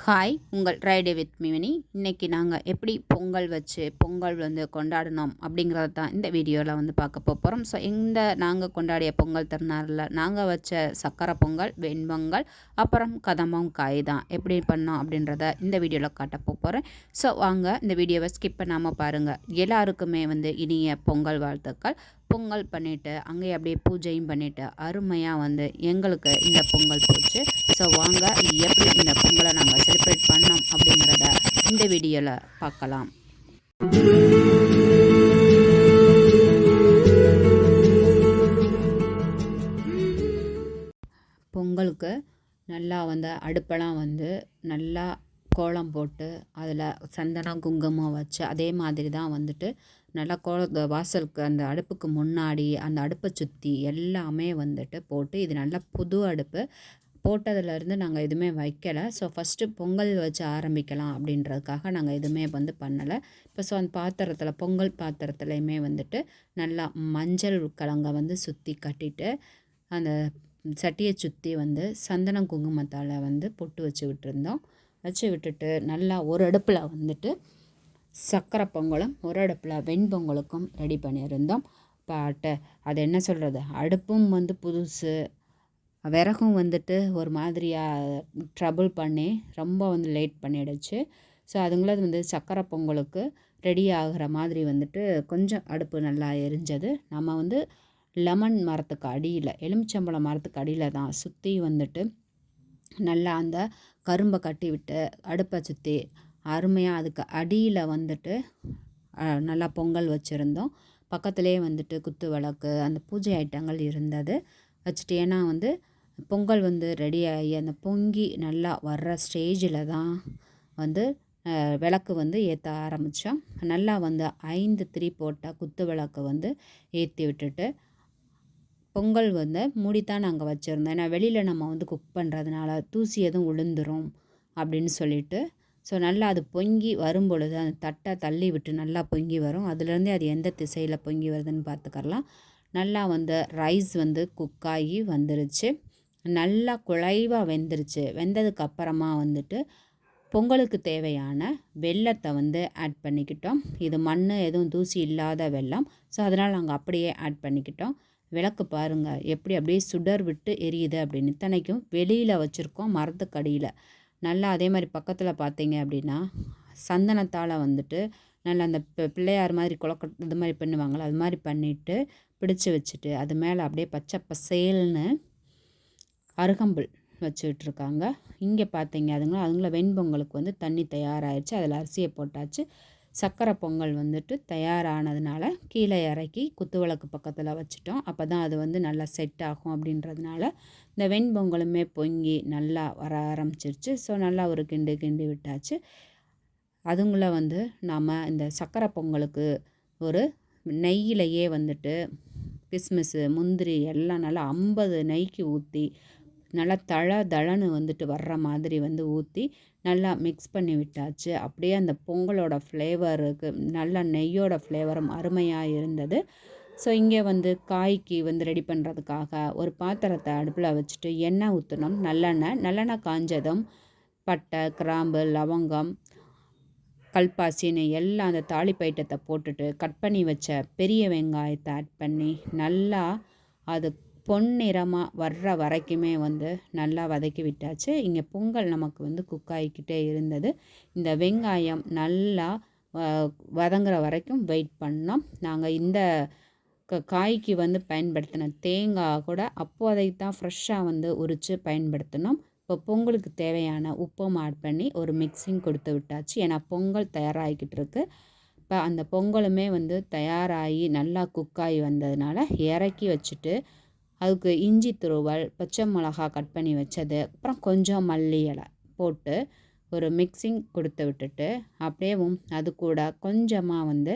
Hi உங்கள் ரைடே with மிவினி இன்றைக்கி நாங்கள் எப்படி பொங்கல் வச்சு பொங்கல் வந்து கொண்டாடினோம் அப்படிங்கிறத தான் இந்த வீடியோவில் வந்து பார்க்க போகிறோம் ஸோ இந்த நாங்கள் கொண்டாடிய பொங்கல் திருநாளில் நாங்கள் வச்ச சக்கரை பொங்கல் வெண்பொங்கல் அப்புறம் கதம்பம் காய் தான் எப்படி பண்ணோம் அப்படின்றத இந்த வீடியோவில் காட்ட போகிறேன் ஸோ வாங்க இந்த வீடியோவை ஸ்கிப் பண்ணாமல் பாருங்கள் எல்லாருக்குமே வந்து இனிய பொங்கல் வாழ்த்துக்கள். பொங்கல் பண்ணிவிட்டு அங்கேயே அப்படியே பூஜையும் பண்ணிவிட்டு அருமையாக வந்து எங்களுக்கு இந்த பொங்கல் போச்சு. ஸோ வாங்க எப்படி இந்த பொங்கலை நாங்கள் செலிப்ரேட் பண்ணோம் அப்படிங்கிறத இந்த வீடியோவில் பார்க்கலாம். பொங்கலுக்கு நல்லா வந்து அடுப்பெல்லாம் வந்து நல்லா கோலம் போட்டு அதில் சந்தனம் குங்குமம் வச்சு அதே மாதிரி தான் வந்துட்டு நல்லா கோ வாசலுக்கு அந்த அடுப்புக்கு முன்னாடி அந்த அடுப்பை சுற்றி எல்லாமே வந்துட்டு போட்டு இது நல்லா புது அடுப்பு. போட்டதுலேருந்து நாங்கள் எதுவுமே வைக்கலை. ஸோ ஃபஸ்ட்டு பொங்கல் வச்சு ஆரம்பிக்கலாம் அப்படின்றதுக்காக நாங்கள் எதுவுமே வந்து பண்ணலை. இப்போ ஸோ அந்த பாத்திரத்தில் பொங்கல் பாத்திரத்துலையுமே வந்துட்டு நல்லா மஞ்சள் கலங்கை வந்து சுற்றி கட்டிட்டு அந்த சட்டியை சுற்றி வந்து சந்தனம் குங்குமத்தால் வந்து பொட்டு வச்சு விட்டுருந்தோம். வச்சு விட்டுட்டு நல்லா ஒரு அடுப்பில் வந்துட்டு சக்கரை பொங்கலும் ஒரு அடுப்பில் வெண்பொங்கலுக்கும் ரெடி பண்ணியிருந்தோம். பாட்டு அது என்ன சொல்கிறது அடுப்பும் வந்து புதுசு. விறகும் வந்துட்டு ஒரு மாதிரியாக ட்ரபுள் பண்ணி ரொம்ப வந்து லேட் பண்ணிடுச்சு. ஸோ அதுங்களது வந்து சக்கரை பொங்கலுக்கு ரெடி ஆகிற மாதிரி வந்துட்டு கொஞ்சம் அடுப்பு நல்லா எரிஞ்சது. நம்ம வந்து லெமன் மரத்துக்கு அடியில் எலுமிச்சம்பழம் மரத்துக்கு அடியில் தான் சுற்றி வந்துட்டு நல்லா அந்த கரும்பை கட்டி விட்டு அடுப்பை சுற்றி அருமையாக அதுக்கு அடியில் வந்துட்டு நல்லா பொங்கல் வச்சுருந்தோம். பக்கத்துலேயே வந்துட்டு குத்து விளக்கு அந்த பூஜை ஐட்டங்கள் இருந்தது. வச்சுட்டு ஏன்னா வந்து பொங்கல் வந்து ரெடி ஆகி அந்த பொங்கி நல்லா வர்ற ஸ்டேஜில் தான் வந்து விளக்கு வந்து ஏற்ற ஆரம்பித்தோம் நல்லா வந்து ஐந்து திரி போட்டால் குத்து விளக்கு வந்து ஏற்றி விட்டுட்டு பொங்கல் வந்து மூடித்தான் நாங்கள் வச்சுருந்தோம். ஏன்னா வெளியில் நம்ம வந்து குக் பண்ணுறதுனால தூசி எதுவும் விழுந்துரும் அப்படின்னு சொல்லிட்டு ஸோ நல்லா அது பொங்கி வரும் பொழுது அந்த தட்டை தள்ளி விட்டு நல்லா பொங்கி வரும். அதுலேருந்தே அது எந்த திசையில் பொங்கி வருதுன்னு பார்த்துக்கரலாம் நல்லா வந்து ரைஸ் வந்து குக்காகி வந்துருச்சு. நல்லா குழைவாக வெந்துருச்சு. வெந்ததுக்கு அப்புறமா வந்துட்டு பொங்கலுக்கு தேவையான வெள்ளத்தை வந்து ஆட் பண்ணிக்கிட்டோம். இது மண் எதுவும் தூசி இல்லாத வெள்ளம் ஸோ அதனால் நாங்கள் அப்படியே ஆட் பண்ணிக்கிட்டோம். விளக்கு பாருங்கள் எப்படி அப்படியே சுடர் விட்டு எரியுது அப்படின்னு இத்தனைக்கும் வெளியில் வச்சுருக்கோம். மரத்துக்கடியில். நல்லா அதே மாதிரி பக்கத்தில் பார்த்தீங்க அப்படின்னா சந்தனத்தால் வந்துட்டு நல்லா அந்த பிள்ளையார் மாதிரி குளக்க இது மாதிரி பண்ணுவாங்களோ அது மாதிரி பண்ணிவிட்டு பிடிச்சி வச்சுட்டு அது மேலே அப்படியே பச்சை பசேல்னு அருகம்புல் வச்சுட்ருக்காங்க இங்கே பார்த்தீங்க அதுங்களா அதுங்கள வெண்பொங்கலுக்கு வந்து தண்ணி தயாராகிடுச்சு அதில் அரிசியை போட்டாச்சு. சக்கரை பொங்கல் வந்துட்டு தயாரானதுனால கீழே இறக்கி குத்துவிளக்கு பக்கத்தில் வச்சுட்டோம். அப்போ தான் அது வந்து நல்லா செட் ஆகும் அப்படின்றதுனால இந்த வெண்பொங்கலுமே பொங்கி நல்லா வர ஆரம்பிச்சிருச்சு. ஸோ நல்லா ஒரு கிண்டு கிண்டி விட்டாச்சு. அதுங்கள வந்து நாம் இந்த சக்கரை பொங்கலுக்கு ஒரு நெய்யிலையே வந்துட்டு கிஸ்மிஸ்ஸு முந்திரி எல்லாம் நல்லா ஐம்பது நெய்க்கு ஊற்றி நல்லா தழ தழன்னு வந்துட்டு வர்ற மாதிரி வந்து ஊற்றி நல்லா மிக்ஸ் பண்ணி விட்டாச்சு. அப்படியே அந்த பொங்கலோட ஃப்ளேவருக்கு நல்ல நெய்யோட ஃப்ளேவரும் அருமையாக இருந்தது. ஸோ இங்கே வந்து காய்க்கு வந்து ரெடி பண்ணுறதுக்காக ஒரு பாத்திரத்தை அடுப்பில் வச்சுட்டு எண்ணெய் ஊற்றணும் நல்லெண்ணெய் நல்லெண்ணெய் காஞ்சதும் பட்டை கிராம்பு லவங்கம் கல்பாசின்னு எல்லாம் அந்த தாளிப்பு ஐட்டத்தை போட்டுட்டு கட் பண்ணி வச்ச பெரிய வெங்காயத்தை ஆட் பண்ணி நல்லா அது பொன்னிறமாக வர்ற வரைக்குமே வந்து நல்லா வதக்கி விட்டாச்சு. இங்கே பொங்கல் நமக்கு வந்து குக் ஆகிக்கிட்டே இருந்தது. இந்த வெங்காயம் நல்லா வதங்குற வரைக்கும் வெயிட் பண்ணோம். நாங்கள் இந்த காய்க்கு வந்து பயன்படுத்தின தேங்காய் கூட அப்போதைக்கு தான் ஃப்ரெஷ்ஷாக வந்து உரித்து பயன்படுத்தினோம். இப்போ பொங்கலுக்கு தேவையான உப்பும் ஆட் பண்ணி ஒரு மிக்சிங் கொடுத்து விட்டாச்சு. ஏன்னா பொங்கல் தயாராகிக்கிட்டு இருக்கு. இப்போ அந்த பொங்கலுமே வந்து தயாராகி நல்லா குக்காகி வந்ததுனால இறக்கி வச்சுட்டு அதுக்கு இஞ்சி துருவல் பச்சை மிளகா கட் பண்ணி வச்சது அப்புறம் கொஞ்சம் மல்லி இலை போட்டு ஒரு மிக்சிங் கொடுத்து விட்டுட்டு அப்படியேவும் அது கூட கொஞ்சமாக வந்து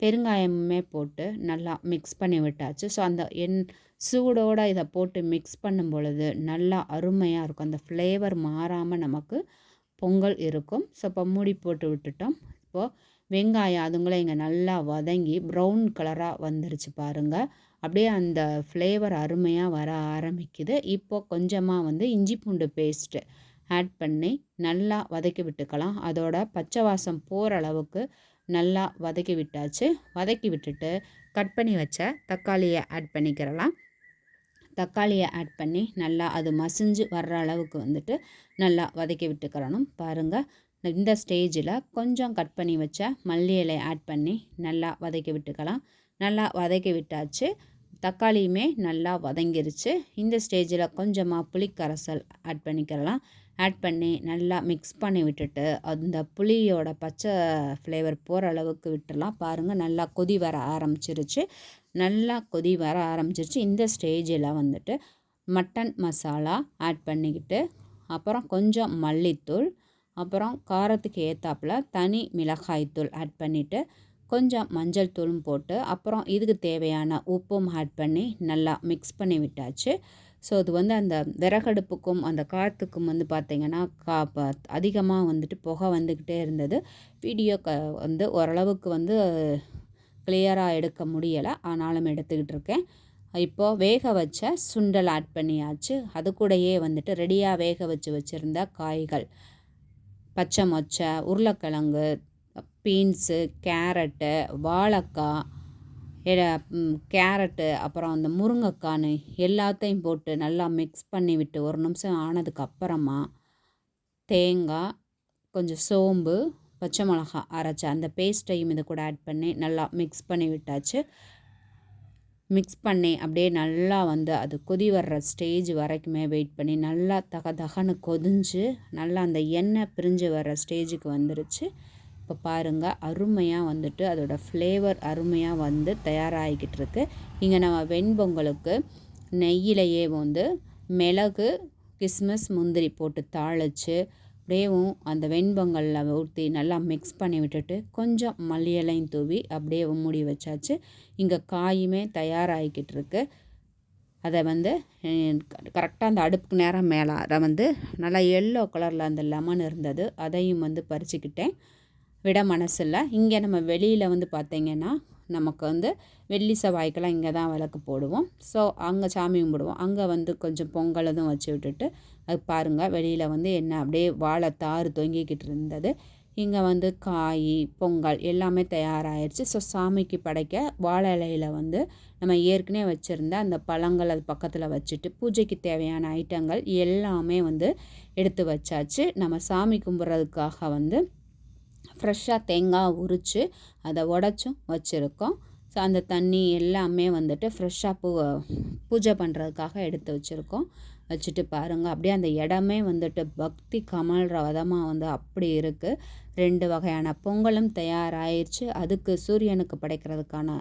பெருங்காயமுமே போட்டு நல்லா மிக்ஸ் பண்ணி விட்டாச்சு. ஸோ அந்த என் சூடோடு இதை போட்டு மிக்ஸ் பண்ணும் பொழுது நல்லா அருமையாக இருக்கும். அந்த ஃப்ளேவர் மாறாமல் நமக்கு பொங்கல் இருக்கும். ஸோ இப்போ மூடி போட்டு விட்டுட்டோம். இப்போது வெங்காயம் அதுங்களும் இங்கே நல்லா வதங்கி ப்ரௌன் கலராக வந்துருச்சு பாருங்கள் அப்படியே அந்த ஃப்ளேவர் அருமையாக வர ஆரம்பிக்குது. இப்போ கொஞ்சமாக வந்து இஞ்சி பூண்டு பேஸ்ட்டு ஆட் பண்ணி நல்லா வதக்கி விட்டுக்கலாம். அதோட பச்சை வாசம் போகிற அளவுக்கு நல்லா வதக்கி விட்டாச்சு. வதக்கி விட்டுட்டு கட் பண்ணி வச்ச தக்காளியை ஆட் பண்ணிக்கிறலாம். தக்காளியை ஆட் பண்ணி நல்லா அது மசிஞ்சு வர்ற அளவுக்கு வந்துட்டு நல்லா வதக்கி விட்டுக்கிறணும் பாருங்கள் இந்த ஸ்டேஜில் கொஞ்சம் கட் பண்ணி வச்ச மல்லி இலை ஆட் பண்ணி நல்லா வதக்கி விட்டுக்கலாம். நல்லா வதக்கி விட்டாச்சு. தக்காளியுமே நல்லா வதங்கிருச்சு. இந்த ஸ்டேஜில் கொஞ்சமாக புளிக்கரைசல் ஆட் பண்ணிக்கிறலாம் ஆட் பண்ணி நல்லா மிக்ஸ் பண்ணி விட்டுட்டு அந்த புளியோட பச்சை ஃப்ளேவர் போகிற அளவுக்கு விட்டுடலாம் பாருங்கள் நல்லா கொதி வர ஆரம்பிச்சிருச்சு. நல்லா கொதி வர ஆரம்பிச்சிருச்சு. இந்த ஸ்டேஜில் வந்துட்டு மட்டன் மசாலா ஆட் பண்ணிக்கிட்டு அப்புறம் கொஞ்சம் மல்லித்தூள் அப்புறம் காரத்துக்கு ஏற்றாப்புல தனி மிளகாய்த்தூள் ஆட் பண்ணிவிட்டு கொஞ்சம் மஞ்சள் தூளும் போட்டு அப்புறம் இதுக்கு தேவையான உப்பும் ஆட் பண்ணி நல்லா மிக்ஸ் பண்ணி விட்டாச்சு. ஸோ அது வந்து அந்த விறகடுப்புக்கும் அந்த காற்றுக்கும் வந்து பார்த்திங்கன்னா கா அதிகமாக வந்துட்டு புகை வந்துக்கிட்டே இருந்தது. வீடியோ க வந்து ஓரளவுக்கு வந்து கிளியராக எடுக்க முடியலை. ஆனாலும் எடுத்துக்கிட்டு இருக்கேன். இப்போது வேக வச்ச சுண்டல் ஆட் பண்ணியாச்சு. அது கூடயே வந்துட்டு ரெடியாக வேக வச்சு வச்சுருந்த காய்கள். பச்சை மொச்சை உருளைக்கிழங்கு பீன்ஸு கேரட்டு வாழைக்காய் கேரட்டு அப்புறம் அந்த முருங்கைக்கானு எல்லாத்தையும் போட்டு நல்லா மிக்ஸ் பண்ணி விட்டு ஒரு நிமிஷம் ஆனதுக்கு அப்புறமா தேங்காய் கொஞ்சம் சோம்பு பச்சை மிளகா அரைச்ச அந்த பேஸ்ட்டையும் இது கூட ஆட் பண்ணி நல்லா மிக்ஸ் பண்ணி விட்டாச்சு. மிக்ஸ் பண்ணி அப்படியே நல்லா வந்து அது கொதி வர்ற ஸ்டேஜ் வரைக்குமே வெயிட் பண்ணி நல்லா தக தகன்னு கொதிஞ்சு நல்லா அந்த எண்ணெய் பிரிஞ்சு வர்ற ஸ்டேஜுக்கு வந்துருச்சு. இப்போ பாருங்கள் அருமையாக வந்துட்டு அதோடய ஃப்ளேவர் அருமையாக வந்து தயாராகிக்கிட்டு இருக்கு. இங்கே நம்ம வெண்பொங்கலுக்கு நெய்யிலையே வந்து மிளகு கிஸ்மஸ் முந்திரி போட்டு தாளித்து அப்படியேவும் அந்த வெண்பொங்கலில் ஊற்றி நல்லா மிக்ஸ் பண்ணி விட்டுட்டு கொஞ்சம் மல்லியலையும் தூவி அப்படியே மூடி வச்சாச்சு. இங்கே காயுமே தயாராகிக்கிட்டு இருக்கு. அதை வந்து கரெக்டாக அந்த அடுப்புக்கு நேரம் மேலே அதை வந்து நல்லா எல்லோ கலரில் அந்த லெமன் இருந்தது அதையும் வந்து பறிச்சுக்கிட்டேன். விட மனசில்லை. இங்கே நம்ம வெளியில் வந்து பார்த்திங்கன்னா நமக்கு வந்து வெள்ளி செவ்வாய்க்கெல்லாம் இங்கே தான் விளக்கு போடுவோம். ஸோ அங்கே சாமி கும்பிடுவோம் அங்கே வந்து கொஞ்சம் பொங்கல் எதுவும் வச்சு விட்டுட்டு அது பாருங்கள் வெளியில் வந்து என்ன அப்படியே வாழை தாறு தொங்கிக்கிட்டு இருந்தது. இங்கே வந்து காய் பொங்கல் எல்லாமே தயாராகிடுச்சு ஸோ சாமிக்கு படைக்க வாழை இலையில் வந்து நம்ம ஏற்கனவே வச்சுருந்த அந்த பழங்கள் அது பக்கத்தில் வச்சுட்டு பூஜைக்கு தேவையான ஐட்டங்கள் எல்லாமே வந்து எடுத்து வச்சாச்சு. நம்ம சாமி கும்பிட்றதுக்காக வந்து ஃப்ரெஷ்ஷாக தேங்காய் உரித்து அதை உடச்சும் வச்சுருக்கோம். ஸோ அந்த தண்ணி எல்லாமே வந்துட்டு ஃப்ரெஷ்ஷாக பூ பூஜை பண்ணுறதுக்காக எடுத்து வச்சுருக்கோம். வச்சுட்டு பாருங்கள் அப்படியே அந்த இடமே வந்துட்டு பக்தி கமல்ற விதமாக வந்து அப்படி இருக்குது ரெண்டு வகையான பொங்கலும் தயாராகிருச்சு அதுக்கு சூரியனுக்கு படைக்கிறதுக்கான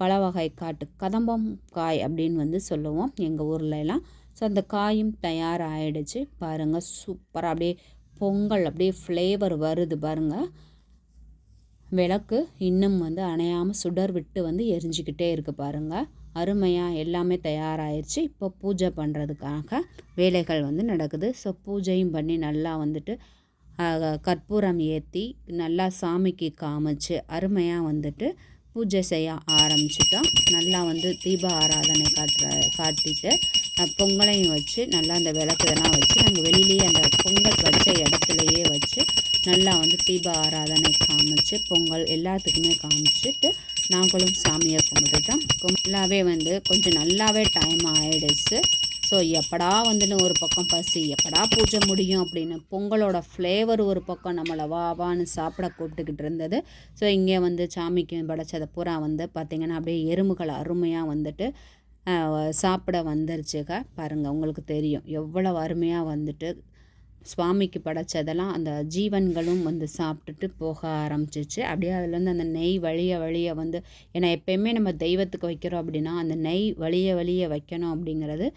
பல வகை காட்டு கதம்பம் காய் அப்படின்னு வந்து சொல்லுவோம் எங்கள் ஊரில் எல்லாம். ஸோ அந்த காயும் தயாராகிடுச்சு பாருங்கள் சூப்பராக அப்படியே பொங்கல் அப்படியே ஃப்ளேவர் வருது பாருங்கள் விளக்கு இன்னும் வந்து அணையாமல் சுடர் விட்டு வந்து எரிஞ்சிக்கிட்டே இருக்குது பாருங்கள் அருமையாக எல்லாமே தயாராகிடுச்சு இப்போ பூஜை பண்ணுறதுக்காக வேலைகள் வந்து நடக்குது. ஸோ பூஜையும் பண்ணி நல்லா வந்துட்டு கற்பூரம் ஏற்றி நல்லா சாமிக்கு காமிச்சு அருமையாக வந்துட்டு பூஜை செய்ய ஆரம்பிச்சிட்டோம். நல்லா வந்து தீப ஆராதனை காட்டுற காட்டிட்டு பொங்கலையும் வச்சு நல்லா அந்த விளக்கு இதெல்லாம் வச்சு நாங்கள் வெளியிலேயே அந்த பொங்கல் வச்ச இடத்துலையே வச்சு நல்லா வந்து தீப ஆராதனை காமிச்சு பொங்கல் எல்லாத்துக்குமே காமிச்சிட்டு நாங்களும் சாமியை கும்பிட்டுட்டோம். ஃபுல்லாகவே வந்து கொஞ்சம் நல்லாவே டைம் ஆகிடுச்சு ஸோ எப்படா வந்துன்னு ஒரு பக்கம் பசி எப்படா பூஜை முடியும் அப்படின்னு பொங்கலோட ஃப்ளேவர் ஒரு பக்கம் நம்மளை வா வான்னு சாப்பிட கூப்பிட்டுக்கிட்டு இருந்தது. ஸோ இங்கே வந்து சாமிக்கு படைச்சதை பூரா வந்து பார்த்திங்கன்னா அப்படியே எறும்புகள் அருமையாக வந்துட்டு சாப்பிட வந்துருச்சுக்க பாருங்கள் உங்களுக்கு தெரியும். எவ்வளோ அருமையாக வந்துட்டு சுவாமிக்கு படைச்சதெல்லாம் அந்த ஜீவன்களும் வந்து சாப்பிட்டுட்டு போக ஆரம்பிச்சிச்சு. அப்படியே அதுலேருந்து அந்த நெய் வழிய வழிய வந்து ஏன்னா எப்பயுமே நம்ம தெய்வத்துக்கு வைக்கிறோம் அப்படின்னா அந்த நெய் வழிய வழிய வைக்கணும் அப்படிங்கிறது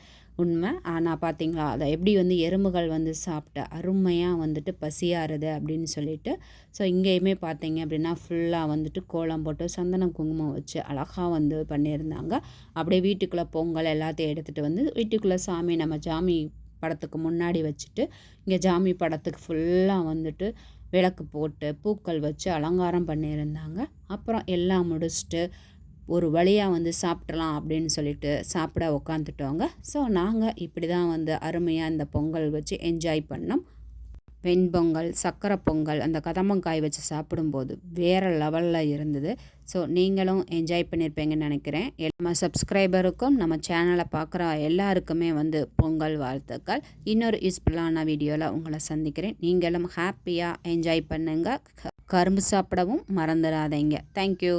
உண்மை. ஆனால் பார்த்தீங்களா அதை எப்படி வந்து எறும்புகள் வந்து சாப்பிட்ட அருமையாக வந்துட்டு பசியாறுது அப்படின்னு சொல்லிட்டு ஸோ இங்கேயுமே பார்த்தீங்க அப்படின்னா ஃபுல்லாக வந்துட்டு கோலம் போட்டு சந்தனம் குங்குமம் வச்சு அழகாக வந்து பண்ணியிருந்தாங்க. அப்படியே வீட்டுக்குள்ளே பொங்கல் எல்லாத்தையும் எடுத்துகிட்டு வந்து வீட்டுக்குள்ளே சாமி நம்ம சாமி படத்துக்கு முன்னாடி வச்சுட்டு இங்கே ஜாமி படத்துக்கு ஃபுல்லாக வந்துட்டு விளக்கு போட்டு பூக்கள் வச்சு அலங்காரம் பண்ணியிருந்தாங்க. அப்புறம் எல்லாம் முடிச்சுட்டு ஒரு வழியாக வந்து சாப்பிட்றலாம் அப்படின்னு சொல்லிட்டு சாப்பிட உக்காந்துட்டோங்க. ஸோ நாங்கள் இப்படி தான் வந்து அருமையாக இந்த பொங்கல் வச்சு என்ஜாய் பண்ணோம். வெண்பொங்கல் சக்கரை பொங்கல் அந்த கதம்பங்காய் வச்சு சாப்பிடும்போது வேறு லெவலில் இருந்தது. ஸோ நீங்களும் என்ஜாய் பண்ணியிருப்பீங்கன்னு நினைக்கிறேன். நம்ம சப்ஸ்கிரைபருக்கும் நம்ம சேனலை பார்க்குற எல்லாருக்குமே வந்து பொங்கல் வாழ்த்துக்கள். இன்னொரு யூஸ்ஃபுல்லான வீடியோவில் உங்களை சந்திக்கிறேன். நீங்களும் ஹாப்பியாக என்ஜாய் பண்ணுங்கள் கரும்பு சாப்பிடவும் மறந்துடாதீங்க. தேங்க்யூ